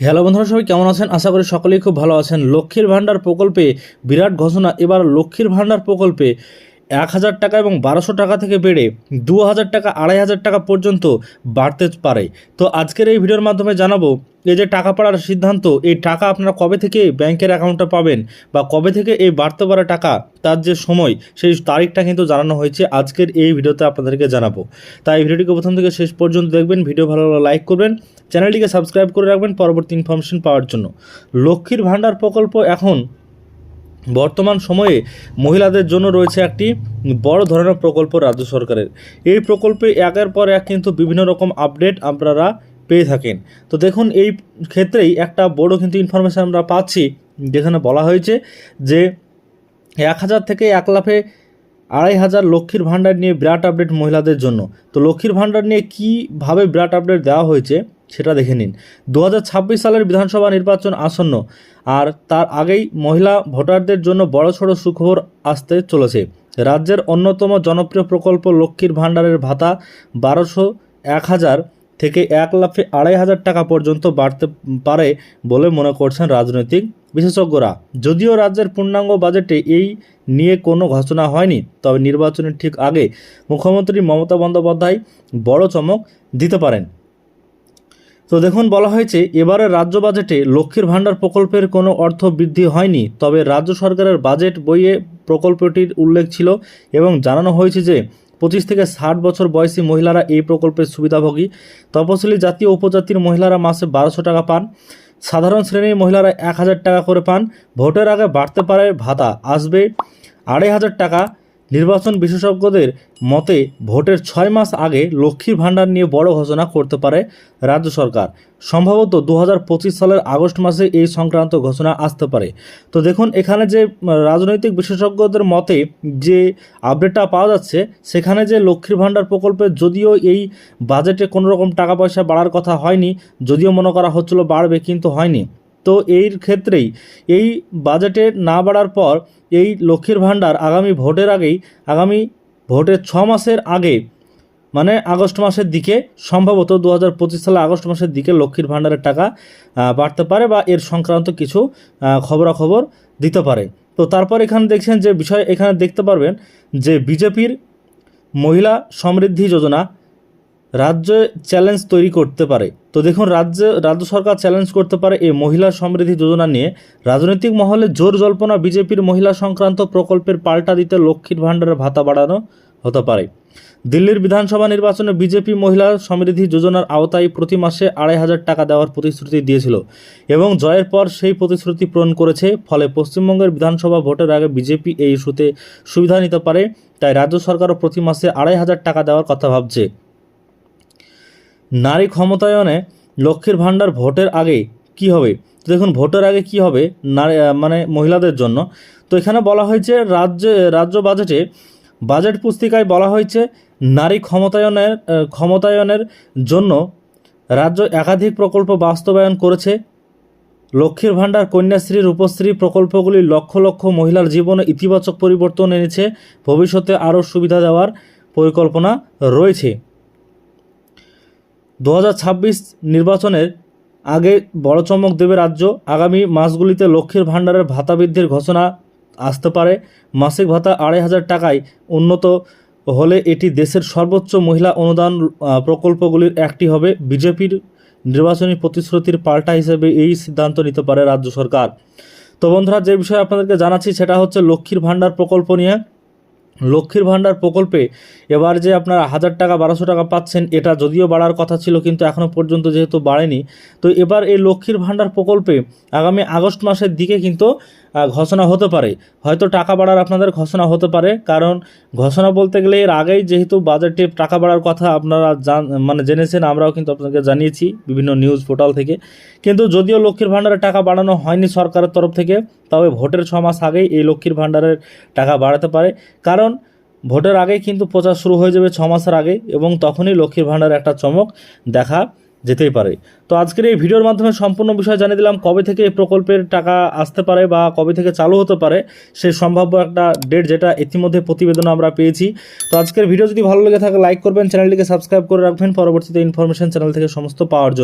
Hello বন্ধুরা, সবাই কেমন আছেন? আশা করি সকলেই খুব ভালো আছেন। লক্ষ্মীর ভাণ্ডার প্রকল্পে বিরাট ঘোষণা, এবার লক্ষ্মীর ভাণ্ডার প্রকল্পে এক হাজার টাকা এবং বারোশো টাকা থেকে বেড়ে দু হাজার টাকা, আড়াই হাজার টাকা পর্যন্ত বাড়তে পারে। তো আজকের এই ভিডিওর মাধ্যমে জানাব, এই যে টাকা পাড়ার সিদ্ধান্ত, এই টাকা আপনারা কবে থেকে ব্যাংকের অ্যাকাউন্টে পাবেন বা কবে থেকে এই বাড়তে পারা টাকা, তার যে সময়, সেই তারিখটা কিন্তু জানানো হয়েছে আজকের এই ভিডিওতে আপনাদেরকে জানাব। তাই এই ভিডিওটিকে প্রথম থেকে শেষ পর্যন্ত দেখবেন, ভিডিও ভালো লাইক করবেন, চ্যানেলটিকে সাবস্ক্রাইব করে রাখবেন পরবর্তী ইনফরমেশন পাওয়ার জন্য। লক্ষ্মীর ভাণ্ডার প্রকল্প এখন বর্তমান সময়ে মহিলাদের জন্য রয়েছে একটি বড় ধরনের প্রকল্প রাজ্য সরকারের। এই প্রকল্পে একের পর এক কিন্তু বিভিন্ন রকম আপডেট আপনারা পেয়ে থাকেন। তো দেখুন, এই ক্ষেত্রেই একটা বড় কিন্তু ইনফরমেশান আমরা পাচ্ছি, যেখানে বলা হয়েছে যে এক হাজার থেকে এক লাফে আড়াই হাজার লক্ষ্মীর ভাণ্ডার নিয়ে বিরাট আপডেট মহিলাদের জন্য। তো লক্ষ্মীর ভাণ্ডার নিয়ে কীভাবে বিরাট আপডেট দেওয়া হয়েছে সেটা দেখে নিন। দু হাজার ছাব্বিশ সালের বিধানসভা নির্বাচন আসন্ন, আর তার আগেই মহিলা ভোটারদের জন্য বড় সড়ো সুখবর আসতে চলেছে। রাজ্যের অন্যতম জনপ্রিয় প্রকল্প লক্ষ্মীর ভাণ্ডারের ভাতা বারোশো এক হাজার থেকে এক লাফে আড়াই হাজার টাকা পর্যন্ত বাড়তে পারে বলে মনে করছেন রাজনৈতিক বিশেষজ্ঞরা। যদিও রাজ্যের পূর্ণাঙ্গ বাজেটে এই নিয়ে কোনো ঘোষণা হয়নি, তবে নির্বাচনের ঠিক আগে মুখ্যমন্ত্রী মমতা বন্দ্যোপাধ্যায় বড় চমক দিতে পারেন। তো দেখুন, বলা হয়েছে, এবারের রাজ্য বাজেটে লক্ষ্মীর ভাণ্ডার প্রকল্পের কোনো অর্থ বৃদ্ধি হয়নি। তবে রাজ্য সরকারের বাজেট বইয়ে প্রকল্পটির উল্লেখ ছিল এবং জানানো হয়েছে যে, পঁচিশ থেকে ষাট বছর বয়সী মহিলারা এই প্রকল্পের সুবিধাভোগী। তপশিলি জাতীয় উপজাতির মহিলারা মাসে বারোশো টাকা পান। সাধারণ শ্রেণির মহিলারা এক হাজার টাকা করে পান। ভোটের আগে বাড়তে পারে ভাতা, আসবে আড়াই হাজার টাকা। নির্বাচন বিশেষজ্ঞদের মতে, ভোটের ছয় মাস আগে লক্ষ্মীর ভাণ্ডার নিয়ে বড় ঘোষণা করতে পারে রাজ্য সরকার। সম্ভবত দু হাজার পঁচিশ সালের আগস্ট মাসে এই সংক্রান্ত ঘোষণা আসতে পারে। তো দেখুন, এখানে যে রাজনৈতিক বিশেষজ্ঞদের মতে যে আপডেটটা পাওয়া যাচ্ছে, সেখানে যে লক্ষ্মীর ভাণ্ডার প্রকল্পে যদিও এই বাজেটে কোনো রকম টাকা পয়সা বাড়ার কথা হয়নি, যদিও মনে করা হচ্ছিল বাড়বে কিন্তু হয়নি। তো এর ক্ষেত্রেই এই বাজেটে না বাড়ার পর এই লক্ষ্মীর ভাণ্ডার আগামী ভোটের আগেই, আগামী ভোটের ছ মাসের আগে মানে আগস্ট মাসের দিকে, সম্ভবত দু হাজার পঁচিশ সালে আগস্ট মাসের দিকে লক্ষ্মীর ভাণ্ডারের টাকা বাড়তে পারে বা এর সংক্রান্ত কিছু খবরাখবর দিতে পারে। তো তারপর এখানে দেখছেন যে বিষয় এখানে দেখতে পারবেন যে বিজেপির মহিলা সমৃদ্ধি যোজনা রাজ্যে চ্যালেঞ্জ তৈরি করতে পারে। তো দেখুন, রাজ্যে, রাজ্য সরকার চ্যালেঞ্জ করতে পারে এই মহিলা সমৃদ্ধি যোজনা নিয়ে। রাজনৈতিক মহলে জোর জল্পনা বিজেপির মহিলা সংক্রান্ত প্রকল্পের পাল্টা দিতে লক্ষ্মীর ভাণ্ডারের ভাতা বাড়ানো হতে পারে। দিল্লির বিধানসভা নির্বাচনে বিজেপি মহিলা সমৃদ্ধি যোজনার আওতায় প্রতি মাসে আড়াই হাজার টাকা দেওয়ার প্রতিশ্রুতি দিয়েছিল এবং জয়ের পর সেই প্রতিশ্রুতি পূরণ করেছে। ফলে পশ্চিমবঙ্গের বিধানসভা ভোটের আগে বিজেপি এই ইস্যুতে সুবিধা নিতে পারে, তাই রাজ্য সরকারও প্রতি মাসে আড়াই হাজার টাকা দেওয়ার কথা ভাবছে। নারী ক্ষমতায়নে লক্ষ্মীর ভাণ্ডার ভোটের আগে কি হবে? তো দেখুন, ভোটের আগে কি হবে নারী মানে মহিলাদের জন্য? তো এখানে বলা হয়েছে, রাজ্য রাজ্য বাজেটে বাজেট পুস্তিকায় বলা হয়েছে, নারী ক্ষমতায়নের ক্ষমতায়নের জন্য রাজ্য একাধিক প্রকল্প বাস্তবায়ন করেছে। লক্ষ্মীর ভাণ্ডার, কন্যাশ্রী, রূপশ্রী প্রকল্পগুলি লক্ষ লক্ষ মহিলার জীবনে ইতিবাচক পরিবর্তন এনেছে। ভবিষ্যতে আরও সুবিধা দেওয়ার পরিকল্পনা রয়েছে। দু হাজার ছাব্বিশ নির্বাচনের আগে বড় চমক দেবে রাজ্য। আগামী মাসগুলিতে লক্ষ্মীর ভাণ্ডারের ভাতা বৃদ্ধির ঘোষণা আসতে পারে। মাসিক ভাতা আড়াই হাজার টাকায় উন্নত হলে এটি দেশের সর্বোচ্চ মহিলা অনুদান প্রকল্পগুলির একটি হবে। বিজেপির নির্বাচনী প্রতিশ্রুতির পাল্টা হিসেবে এই সিদ্ধান্ত নিতে পারে রাজ্য সরকার। তো বন্ধুরা, যে বিষয়ে আপনাদেরকে জানাচ্ছি সেটা হচ্ছে লক্ষ্মীর ভাণ্ডার প্রকল্প নিয়ে। লক্ষ্মীর ভাণ্ডার প্রকল্পে এবার যে আপনারা হাজার টাকা, বারোশো টাকা পাচ্ছেন, এটা যদিও বাড়ার কথা ছিল কিন্তু এখনও পর্যন্ত যেহেতু বাড়েনি। তো এবার এই লক্ষ্মীর ভাণ্ডার প্রকল্পে আগামী আগস্ট মাসের দিকে কিন্তু ঘোষণা হতে পারে। হয়তো টাকা বাড়ার আপনাদের ঘোষণা হতে পারে। কারণ ঘোষণা বলতে গেলে এর আগেই যেহেতু বাজেটে টাকা বাড়ার কথা আপনারা জান মানে জেনেছেন, আমরাও কিন্তু আপনাকে জানিয়েছি বিভিন্ন নিউজ পোর্টাল থেকে। কিন্তু যদিও লক্ষ্মীর ভাণ্ডারের টাকা বাড়ানো হয়নি সরকারের তরফ থেকে, তবে ভোটের ছ মাস আগেই এই লক্ষ্মীর ভাণ্ডারের টাকা বাড়াতে পারে। কারণ ভোটের আগেই কিন্তু প্রচার শুরু হয়ে যাবে ছ মাসের আগে এবং তখনই লক্ষ্মীর ভাণ্ডারের একটা চমক দেখা যেতেই পারে। তো আজকের এই ভিডিওর মাধ্যমে সম্পূর্ণ বিষয় জানিয়ে দিলাম, কবে থেকে এই প্রকল্পের টাকা আসতে পারে বা কবে থেকে চালু হতে পারে সে সম্ভাব্য একটা ডেট যেটা ইতিমধ্যে প্রতিবেদন আমরা পেয়েছি। তো আজকের ভিডিও যদি ভালো লেগে থাকে লাইক করবেন চ্যানেলটিকে সাবস্ক্রাইব করে রাখবেন। পরবর্তীতে ইনফরমেশন চ্যানেল থেকে সমস্ত পাওয়ার জন্য।